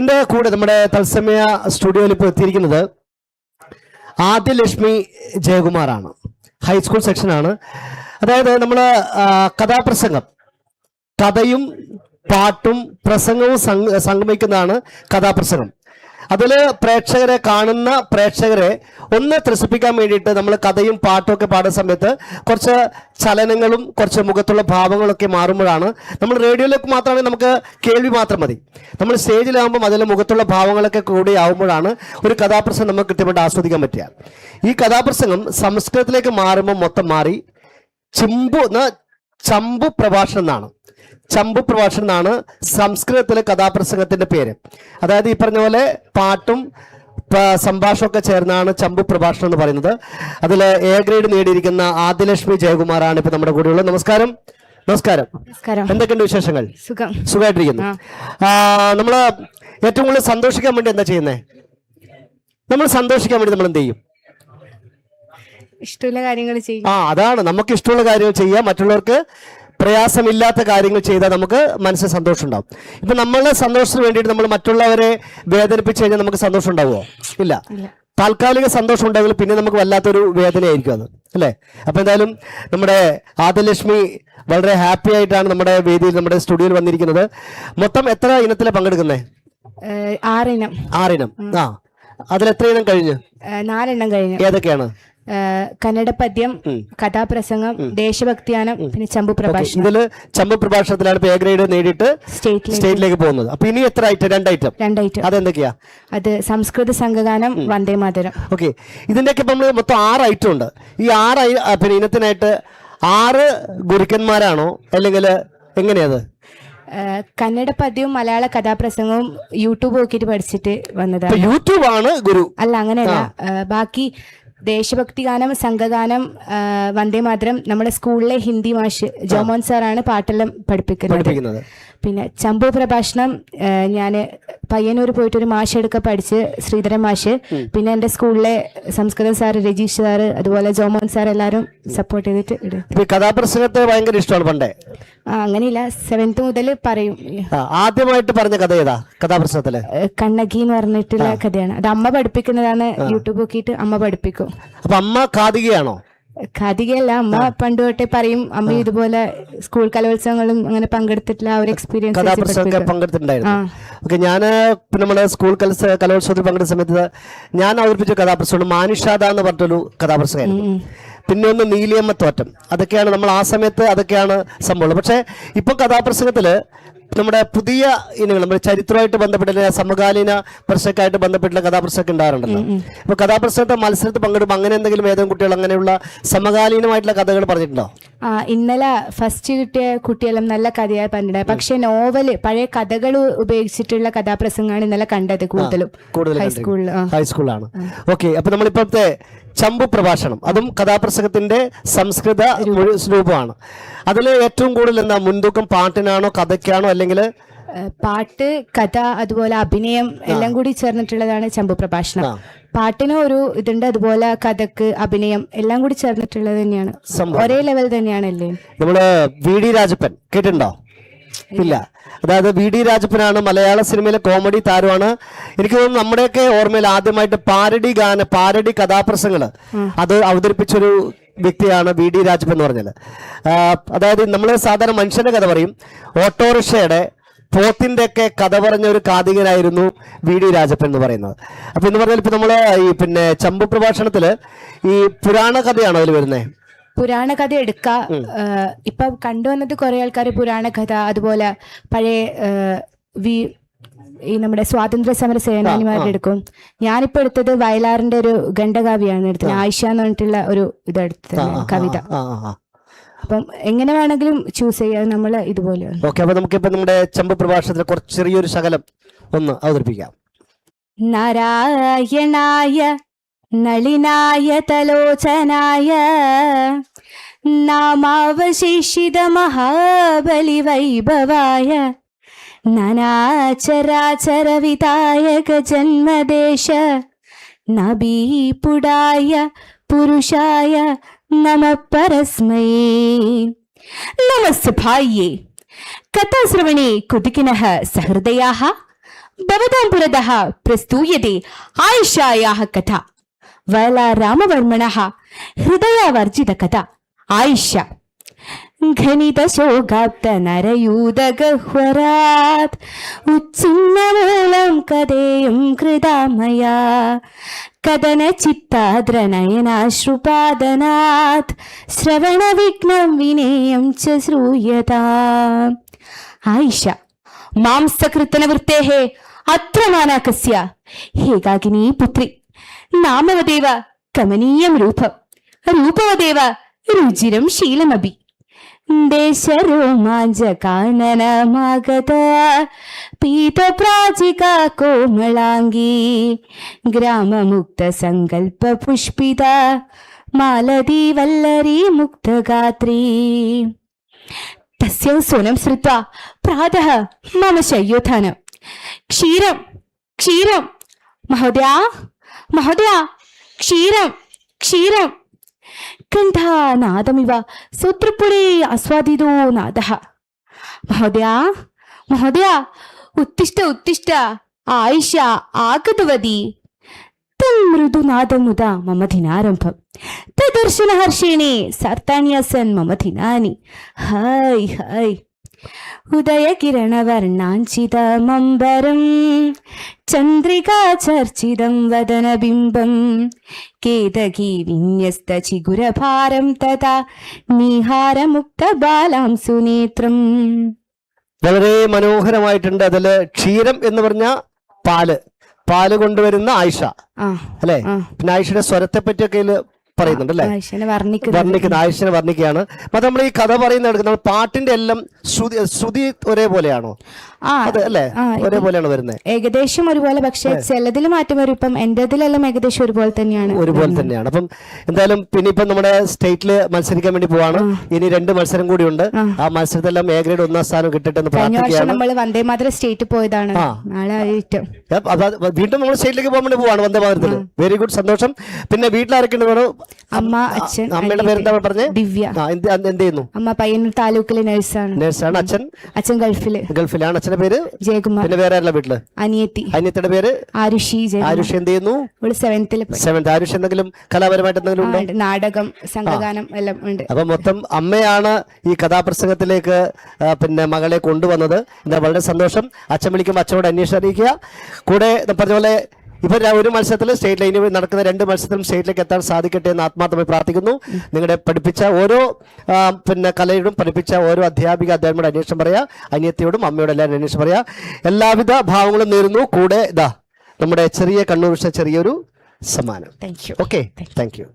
എന്റെ കൂടെ നമ്മുടെ തത്സമയ സ്റ്റുഡിയോയിൽ ഇപ്പോൾ എത്തിയിരിക്കുന്നത് ആദ്യലക്ഷ്മി ജയകുമാറാണ്. ഹൈസ്കൂൾ സെക്ഷനാണ് അതായത് നമ്മൾ കഥാപ്രസംഗം. കഥയും പാട്ടും പ്രസംഗവും സംഗമിക്കുന്നതാണ് കഥാപ്രസംഗം. അതിൽ പ്രേക്ഷകരെ കാണുന്ന പ്രേക്ഷകരെ ഒന്ന് ത്രസിപ്പിക്കാൻ വേണ്ടിയിട്ട് നമ്മൾ കഥയും പാട്ടും ഒക്കെ പാടുന്ന സമയത്ത് കുറച്ച് ചലനങ്ങളും കുറച്ച് മുഖത്തുള്ള ഭാവങ്ങളൊക്കെ മാറുമ്പോഴാണ് നമ്മൾ റേഡിയോയിലേക്ക് മാത്രമാണെങ്കിൽ നമുക്ക് കേൾവി മാത്രം മതി. നമ്മൾ സ്റ്റേജിലാകുമ്പോൾ അതിലെ മുഖത്തുള്ള ഭാവങ്ങളൊക്കെ കൂടി ആവുമ്പോഴാണ് ഒരു കഥാപ്രസംഗം നമുക്ക് കൃത്യമായിട്ട് ആസ്വദിക്കാൻ പറ്റുക. ഈ കഥാപ്രസംഗം സംസ്കൃതത്തിലേക്ക് മാറുമ്പോൾ മൊത്തം മാറി. ചിമ്പു എന്ന ചമ്പു പ്രഭാഷണം എന്നാണ്. ചമ്പു പ്രഭാഷണം എന്നാണ് സംസ്കൃതത്തിലെ കഥാപ്രസംഗത്തിന്റെ പേര്. അതായത് ഈ പറഞ്ഞ പോലെ പാട്ടും സംഭാഷണമൊക്കെ ചേർന്നാണ് ചമ്പു പ്രഭാഷണം എന്ന് പറയുന്നത്. അതിൽ എ ഗ്രേഡ് നേടിയിരിക്കുന്ന ആദിലക്ഷ്മി ജയകുമാറാണ് ഇപ്പൊ നമ്മുടെ കൂടെയുള്ളത്. നമസ്കാരം. നമസ്കാരം. നമസ്കാരം. എന്തൊക്കെയുണ്ട് വിശേഷങ്ങൾ? സുഖം. സുഖമായിട്ടിരിക്കുന്നു. നമ്മൾ ഏറ്റവും കൂടുതൽ സന്തോഷിക്കാൻ വേണ്ടി എന്താ ചെയ്യുന്നത് നമ്മൾ സന്തോഷിക്കാൻ വേണ്ടി നമ്മൾ എന്ത് ചെയ്യും? ഇഷ്ടമുള്ള കാര്യങ്ങൾ ചെയ്യും. ആ അതാണ്. നമുക്ക് ഇഷ്ടമുള്ള കാര്യങ്ങൾ ചെയ്യാം. മറ്റുള്ളവർക്ക് പ്രയാസമില്ലാത്ത കാര്യങ്ങൾ ചെയ്താൽ നമുക്ക് മനസ്സിൽ സന്തോഷം ഉണ്ടാവും. ഇപ്പൊ നമ്മളെ സന്തോഷത്തിന് വേണ്ടിയിട്ട് നമ്മൾ മറ്റുള്ളവരെ വേദനിപ്പിച്ച് കഴിഞ്ഞാൽ നമുക്ക് സന്തോഷം ഉണ്ടാവുമോ? ഇല്ല. താൽക്കാലിക സന്തോഷം ഉണ്ടെങ്കിൽ പിന്നെ നമുക്ക് വല്ലാത്തൊരു വേദനയായിരിക്കും അത് അല്ലേ? അപ്പൊ എന്തായാലും നമ്മുടെ ആദലക്ഷ്മി വളരെ ഹാപ്പി ആയിട്ടാണ് നമ്മുടെ വേദിയിൽ നമ്മുടെ സ്റ്റുഡിയോയിൽ വന്നിരിക്കുന്നത്. മൊത്തം എത്ര ഇനത്തിലാണ് പങ്കെടുക്കുന്നത് ആറിനം. ആറിനം. ആ. അതിൽ എത്ര ഇനം കഴിഞ്ഞു? നാലെണ്ണം കഴിഞ്ഞു. ഏതൊക്കെയാണ്? കന്നഡ പദ്യം കഥാപ്രസംഗം ദേശഭക്തിയാനം പിന്നെ ചമ്പു പ്രഭാഷണം ഇതിൽ ചമ്പു പ്രഭാഷണത്തിലാണ് പേ ഗ്രേഡ് നേടിയിട്ട് സ്റ്റേറ്റിലെ സ്റ്റേറ്റിലേക്ക് പോകുന്നത്. അപ്പൊ ഇനി എത്ര ഐറ്റം രണ്ട് ഐറ്റം രണ്ട് ഐറ്റം അതെന്തൊക്കെയാ? അത് സംസ്കൃത സംഘഗാനം വന്ദേ മാതരം. ഓക്കെ. ഇതിന്റെയൊക്കെ നമ്മൾ നമ്മൾ മൊത്തം ആറ് ഐറ്റം ഉണ്ട്. ഈ ആറ് പിന്നെ ഇനത്തിനായിട്ട് ആറ് ഗുരുക്കന്മാരാണോ? അല്ലെങ്കിൽ എങ്ങനെയത് കന്നഡ പദ്യവും മലയാള കഥാപ്രസംഗവും യൂട്യൂബ് നോക്കിയിട്ട് പഠിച്ചിട്ട് വന്നതാണ്. യൂട്യൂബ് ആണ് ഗുരു. അല്ല അങ്ങനെയല്ല. ബാക്കി ദേശഭക്തി ഗാനം സംഘഗാനം വന്ദേ മാതരം നമ്മുടെ സ്കൂളിലെ ഹിന്ദി മാഷ് ജോമോൻ സാറാണ് പാട്ടെല്ലാം പഠിപ്പിക്കുന്നത്. പിന്നെ ചമ്പു പ്രഭാഷണം ഞാൻ പയ്യന്നൂർ പോയിട്ട് ഒരു മാഷ് എടുക്ക പഠിച്ച് ശ്രീധരൻ മാഷ്. പിന്നെ എന്റെ സ്കൂളിലെ സംസ്കൃതം സാർ രജീഷ് സാർ അതുപോലെ ജോമോൻ സാർ എല്ലാവരും സപ്പോർട്ട് ചെയ്തിട്ട് ഇടും കഥാപ്രസംഗത്തെ ഭയങ്കര ഇഷ്ടമാണ് പണ്ടേ? ആ അങ്ങനെയില്ല. സെവൻത്ത് മുതൽ പറയും. ആദ്യമായിട്ട് പറഞ്ഞ കഥ ഏതാ കഥാപ്രസംഗത്തിൽ? കണ്ണകി എന്ന് പറഞ്ഞിട്ടുള്ള കഥയാണ്. അത് അമ്മ പഠിപ്പിക്കുന്നതാണ് യൂട്യൂബ് നോക്കിയിട്ട് അമ്മ പഠിപ്പിക്കും. അപ്പൊ അമ്മ കാതികയാണോ? കഥികയല്ല അമ്മ പണ്ട് തൊട്ടേ പറയും അമ്മ ഇതുപോലെ സ്കൂൾ കലോത്സവങ്ങളും അങ്ങനെ പങ്കെടുത്തിട്ടില്ല ആ ഒരു എക്സ്പീരിയൻസ് കഥാപ്രസംഗമൊക്കെ പങ്കെടുത്തിട്ടുണ്ടായിരുന്നു. ഓക്കെ ഞാൻ നമ്മുടെ സ്കൂൾ കലോത്സവ കലോത്സവത്തിൽ പങ്കെടുത്ത സമയത്ത് ഞാൻ അവതരിപ്പിച്ച കഥാപ്രസംഗം മാനുഷാദ എന്ന് പറഞ്ഞൊരു കഥാപ്രസംഗമായിരുന്നു. പിന്നെ ഒന്ന് നീലിയമ്മ തോറ്റം. അതൊക്കെയാണ് നമ്മൾ ആ സമയത്ത് അതൊക്കെയാണ് സംഭവം പക്ഷേ ഇപ്പം കഥാപ്രസംഗത്തിൽ നമ്മുടെ പുതിയ ഇനങ്ങൾ നമ്മുടെ ചരിത്രമായിട്ട് ബന്ധപ്പെട്ട സമകാലീന പ്രശ്നക്കായിട്ട് ബന്ധപ്പെട്ടുള്ള കഥാപ്രശ്നമൊക്കെ ഉണ്ടാകാറുണ്ടല്ലോ. അപ്പൊ കഥാപ്രശ്നത്തെ മത്സരത്തിൽ പങ്കെടുക്കും അങ്ങനെ എന്തെങ്കിലും ഏതെങ്കിലും കുട്ടികൾ അങ്ങനെയുള്ള സമകാലീനമായിട്ടുള്ള കഥകൾ പറഞ്ഞിട്ടുണ്ടോ? ഇന്നലെ ഫസ്റ്റ് കിട്ടിയ കുട്ടികളും നല്ല കഥയായി പറഞ്ഞിട്ടുണ്ട് പക്ഷെ നോവൽ പഴയ കഥകൾ ഉപയോഗിച്ചിട്ടുള്ള കഥാപ്രസംഗമാണ് ഇന്നലെ കണ്ടത് കൂടുതലും. ഹൈസ്കൂളിലാണ് ഹൈസ്കൂളിൽ. ഹൈസ്കൂളാണ് ഓക്കെ അപ്പൊ നമ്മളിപ്പോഴത്തെ ചമ്പു പ്രഭാഷണം അതും കഥാപ്രസംഗത്തിന്റെ സംസ്കൃത രൂപമാണ്. അതിൽ ഏറ്റവും കൂടുതൽ എന്താ മുൻതൂക്കം പാട്ടിനാണോ കഥയ്ക്കാണോ അല്ലെങ്കിൽ പാട്ട് കഥ അതുപോലെ അഭിനയം എല്ലാം കൂടി ചേർന്നിട്ടുള്ളതാണ് ചമ്പു പ്രഭാഷണം. പാട്ടിന് ഒരു ഇതുണ്ട് അതുപോലെ കഥക്ക് അഭിനയം എല്ലാം കൂടി ചേർന്നിട്ടുള്ളത് തന്നെയാണ്. ഒരേ ലെവൽ തന്നെയാണല്ലേ? നമ്മൾ വി ഡി രാജപ്പൻ കേട്ടിട്ടുണ്ടോ? ഇല്ല. അതായത് വി ഡി രാജപ്പനാണ് മലയാള സിനിമയിലെ കോമഡി താരമാണ്. എനിക്ക് തോന്നുന്നു നമ്മുടെയൊക്കെ ഓർമ്മയിൽ ആദ്യമായിട്ട് പാരഡി ഗാന പാരഡി കഥാപ്രസംഗങ്ങൾ അത് അവതരിപ്പിച്ചൊരു വ്യക്തിയാണ് വി ഡി രാജപ്പൻ എന്ന് പറഞ്ഞത്. അതായത് നമ്മൾ സാധാരണ മനുഷ്യന്റെ കഥ പറയും ഓട്ടോറിക്ഷയുടെ പോത്തിന്റെ ഒക്കെ കഥ പറഞ്ഞ ഒരു കാതികനായിരുന്നു വി ഡി രാജപ്പൻ എന്ന് പറയുന്നത്. അപ്പൊ എന്ന് പറഞ്ഞാൽ ഇപ്പൊ നമ്മൾ ഈ പിന്നെ ചമ്പു പ്രഭാഷണത്തിൽ ഈ പുരാണ കഥയാണോ അതിൽ വരുന്നത് പുരാണ കഥ എടുക്ക. ഇപ്പൊ കണ്ടുവന്നത് കുറെ ആൾക്കാർ പുരാണ കഥ അതുപോലെ പഴയ വി ഈ നമ്മുടെ സ്വാതന്ത്ര്യ സമര സേനാനിമാരുടെ എടുക്കും ഞാനിപ്പോ എടുത്തത് വയലാറിന്റെ ഒരു ഖണ്ഡകാവ്യാണ് എടുത്തത്. ആയിഷ എന്ന് പറഞ്ഞിട്ടുള്ള ഒരു ഇതെടുത്തത് കവിത. അപ്പം എങ്ങനെ വേണമെങ്കിലും ചൂസ് ചെയ്യാം നമ്മൾ ഓക്കെ അപ്പൊ നമുക്കിപ്പോ നമ്മുടെ ചമ്പ പ്രഭാഷണത്തിൽ കുറച്ച് ചെറിയൊരു ശകലം ഒന്ന് അവതരിപ്പിക്കാം. നാരായണായ നളിനായ തലോചനായ നാമാവശേഷിത മഹാബലി വൈഭവായ നനാചരാചര വിതായക ജന്മദേശ നബീപുടായ പുരുഷായ നമ പരസ്മൈ നമസ്തേ ഭായേ കഥാശ്രവണേ കുതിക്കിനഃ സഹൃദയാः ഭവതാം പുരതഃ പ്രസ്തൂയത്തെ ആയിഷായാः കഥ വല രാമവർമ്മണः ഹൃദയവർജിത കഥ ആയിഷ ഘനിത ശോകാപ്ത നരയൂതഗഹ്വരാത് ഉച്ചിന്നമൂലം കഥയും കൃതാമയാ. കഥന ചിത്താദ്രനയനാശ്രുപാദനാത് ശ്രവണ വിഘ്നം വിനേയം ച ശ്രൂയതാ. ആയിഷ മാംസകൃത്തനവൃത്തേः അത്ര മാനാകസ്യ ഏകാകിനീ പുത്രി നാമവദേവ കമനീയം രൂപം. രൂപവദേവ രുചിരം ശീലമപി ദേശരോമാഞ്ചകാനനമാഗത. പീതപ്രാചിക കോമളാംഗി. ഗ്രാമമുക്ത സങ്കൽപ്പ പുഷ്പിത. മാലതി വല്ലരി മുക്തഗാത്രി. തസ്യ സ്വനം ശ്രുത്വ. പ്രാതः. മമ ശയ്യോത്ഥാനം. ക്ഷീരം. ക്ഷീരം. മഹോദയ. മഹോദയ. ക്ഷീരം. ക്ഷീരം. ಉತ್ಕಂಠ ನಾದಮಿವ ಸೂತ್ರಪುರೇ ಆಸ್ವಾದಿದೋ ನಾದ. ಮಹೋದಯ ಮಹೋದಯ, ಉತ್ತಿಷ್ಟ ಉತ್ತಿಷ್ಟ ಆಯುಷ ಆಗತವದಿ ತಂ ಮೃದು ನಾದಮುದ ಮಮ ದಿನಾರಂಭ. ತದರ್ಶನ ಹರ್ಷೇಣೆ ಸಾರ್ತಾಣ್ಯಾಸನ್ ಮಮ ದಿನಾನಿ. ಹಾಯ್ ಹಾಯ್ ഉദയകിരണവർണാഞ്ചിതമംബരം ചന്ദ്രികാചർച്ചിതം വദനബിംബം കേതകീ വിന്യസ്ത ചിഗുരഭാരം തഥാ നിഹാരമുക്ത ബാലാം സുനേത്രം. വളരെ മനോഹരമായിട്ടുണ്ട് അതിൽ ക്ഷീരം എന്ന് പറഞ്ഞ പാൽ. പാൽ കൊണ്ടുവരുന്ന ആയിഷ. അല്ലെ? പിന്നെ ആയിഷയുടെ സ്വരത്തെ പറ്റിയൊക്കെ പറയുന്നുണ്ട് അല്ലെ വർണിക്കുന്ന ആയിഷനെ വർണിക്കുകയാണ്. അപ്പൊ നമ്മൾ ഈ കഥ പറയുന്ന നമ്മൾ പാട്ടിന്റെ എല്ലാം ശ്രുതി ശ്രുതി ഒരേപോലെയാണോ? അല്ലേ? ഒരേപോലെയാണ് വരുന്നത് ഏകദേശം ഒരുപോലെ പക്ഷേ ചിലതിൽ മാറ്റം വരും. ഇപ്പം എന്റേതിലെല്ലാം ഏകദേശം ഒരുപോലെ തന്നെയാണ് ഒരുപോലെ തന്നെയാണ്. അപ്പം എന്തായാലും പിന്നെ ഇപ്പം നമ്മുടെ സ്റ്റേറ്റിൽ മത്സരിക്കാൻ വേണ്ടി പോവാണ്. ഇനി രണ്ട് മത്സരം കൂടി ഉണ്ട് ആ മത്സരത്തിലെല്ലാം എ ഗ്രേഡ് ഒന്നാം സ്ഥാനം കിട്ടട്ടെ എന്ന് പ്രാർത്ഥിക്കുകയാണ്. നമ്മൾ വന്ദേ മാതരം സ്റ്റേറ്റ് പോയതാണ്. വീണ്ടും നമ്മൾ സ്റ്റേറ്റിലേക്ക് പോകാൻ വേണ്ടി പോവാണ് വന്ദേ ഭാരതത്തിൽ വെരി ഗുഡ് സന്തോഷം. പിന്നെ വീട്ടിലാരൊക്കെ അമ്മ അച്ഛൻ അമ്മയുടെ പേര് പേരെന്താ പറഞ്ഞു? ദിവ്യ. എന്ത് ചെയ്യുന്നു? അമ്മ പയ്യന്നൂർ താലൂക്കിലെ നഴ്സാണ്. നഴ്സാണ്. അച്ഛൻ? അച്ഛൻ ഗൾഫിൽ. ഗൾഫിലാണ്. അച്ഛന്റെ പേര്? ജയകുമാർ. പിന്നെ വേറെ ആരല്ല വീട്ടിൽ? അനിയത്തി. അനിയത്തിയുടെ പേര്? ആരുഷി ആരുഷി എന്ത് ചെയ്യുന്നു? സെവൻത്തിൽ സെവൻത് ആരുഷ് എന്തെങ്കിലും കലാപരമായിട്ട് എന്തെങ്കിലും ഉണ്ടോ? നാടകം സംഘഗാനം എല്ലാം ഉണ്ട്. അപ്പൊ മൊത്തം അമ്മയാണ് ഈ കഥാപ്രസംഗത്തിലേക്ക് പിന്നെ മകളെ കൊണ്ടുവന്നത്. എന്താ വളരെ സന്തോഷം. അച്ഛൻ വിളിക്കുമ്പോൾ അച്ഛനോട് അന്വേഷണം അറിയിക്കുക. കൂടെ പറഞ്ഞ പോലെ ഇപ്പൊ ഒരു മത്സരത്തിൽ സ്റ്റേറ്റ് ലൈനിൽ നടക്കുന്ന രണ്ട് മത്സരത്തിലും സ്റ്റേറ്റിലേക്ക് എത്താൻ സാധിക്കട്ടെ എന്ന് ആത്മാർത്ഥമായി പ്രാർത്ഥിക്കുന്നു. നിങ്ങളുടെ പഠിപ്പിച്ച ഓരോ പിന്നെ കലയോടും പഠിപ്പിച്ച ഓരോ അധ്യാപിക അധ്യാപനോട് അന്വേഷണം പറയാ. അനിയത്തിയോടും അമ്മയോടും എല്ലാവരും അന്വേഷണം പറയാ. എല്ലാവിധ ഭാവങ്ങളും നേരുന്നു. കൂടെ ഇതാ നമ്മുടെ ചെറിയ കണ്ണൂർ ചെറിയൊരു സമ്മാനം. Okay thank you